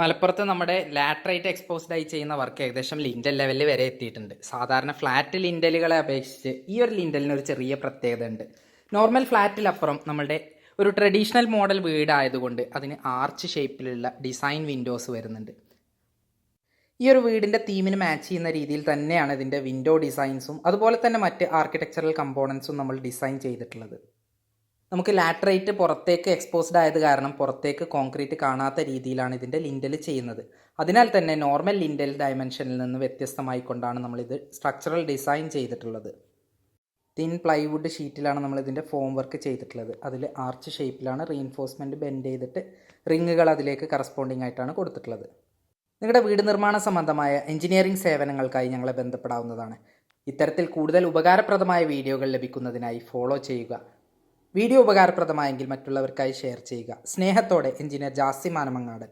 മലപ്പുറത്ത് നമ്മുടെ laterite exposed ആയി ചെയ്യുന്ന വർക്ക് ഏകദേശം ലിൻഡൽ ലെവലിൽ വരെ എത്തിയിട്ടുണ്ട്. സാധാരണ ഫ്ലാറ്റ് ലിൻഡലുകളെ അപേക്ഷിച്ച് ഈ ഒരു ലിൻഡലിന് ഒരു ചെറിയ പ്രത്യേകത ഉണ്ട്. നോർമൽ ഫ്ലാറ്റിലപ്പുറം നമ്മുടെ ഒരു ട്രഡീഷണൽ മോഡൽ വീടായതുകൊണ്ട് അതിന് ആർച്ച് ഷേപ്പിലുള്ള ഡിസൈൻ വിൻഡോസ് വരുന്നുണ്ട്. ഈ ഒരു വീടിന്റെ തീമിന് മാച്ച് ചെയ്യുന്ന രീതിയിൽ തന്നെയാണ് ഇതിന്റെ വിൻഡോ ഡിസൈൻസും അതുപോലെ തന്നെ മറ്റ് ആർക്കിടെക്ചറൽ കമ്പോണൻസും നമ്മൾ ഡിസൈൻ ചെയ്തിട്ടുള്ളത്. നമുക്ക് ലാറ്ററൈറ്റ് പുറത്തേക്ക് എക്സ്പോസ്ഡ് ആയത് കാരണം പുറത്തേക്ക് കോൺക്രീറ്റ് കാണാത്ത രീതിയിലാണ് ഇതിന്റെ ലിൻഡൽ ചെയ്യുന്നത്. അതിനാൽ തന്നെ നോർമൽ ലിൻഡൽ ഡയമെൻഷനിൽ നിന്ന് വ്യത്യസ്തമായി വ്യത്യസ്തമായിക്കൊണ്ടാണ് നമ്മളിത് സ്ട്രക്ചറൽ ഡിസൈൻ ചെയ്തിട്ടുള്ളത്. തിൻ പ്ലൈവുഡ് ഷീറ്റിലാണ് നമ്മളിതിന്റെ ഫോം വർക്ക് ചെയ്തിട്ടുള്ളത്. അതിൽ ആർച്ച് ഷേപ്പിലാണ് റീൻഫോഴ്സ്മെന്റ് ബെൻഡ് ചെയ്തിട്ട് റിങ്ങുകൾ അതിലേക്ക് കറസ്പോണ്ടിങ് ആയിട്ടാണ് കൊടുത്തിട്ടുള്ളത്. നിങ്ങളുടെ വീട് നിർമ്മാണ സംബന്ധമായ എഞ്ചിനീയറിംഗ് സേവനങ്ങൾക്കായി ഞങ്ങളെ ബന്ധപ്പെടാവുന്നതാണ്. ഇത്തരത്തിൽ കൂടുതൽ ഉപകാരപ്രദമായ വീഡിയോകൾ ലഭിക്കുന്നതിനായി ഫോളോ ചെയ്യുക. വീഡിയോ ഉപകാരപ്രദമായെങ്കിൽ മറ്റുള്ളവർക്കായി ഷെയർ ചെയ്യുക. സ്നേഹത്തോടെ എഞ്ചിനീയർ ജാസിം ആനമങ്ങാടൻ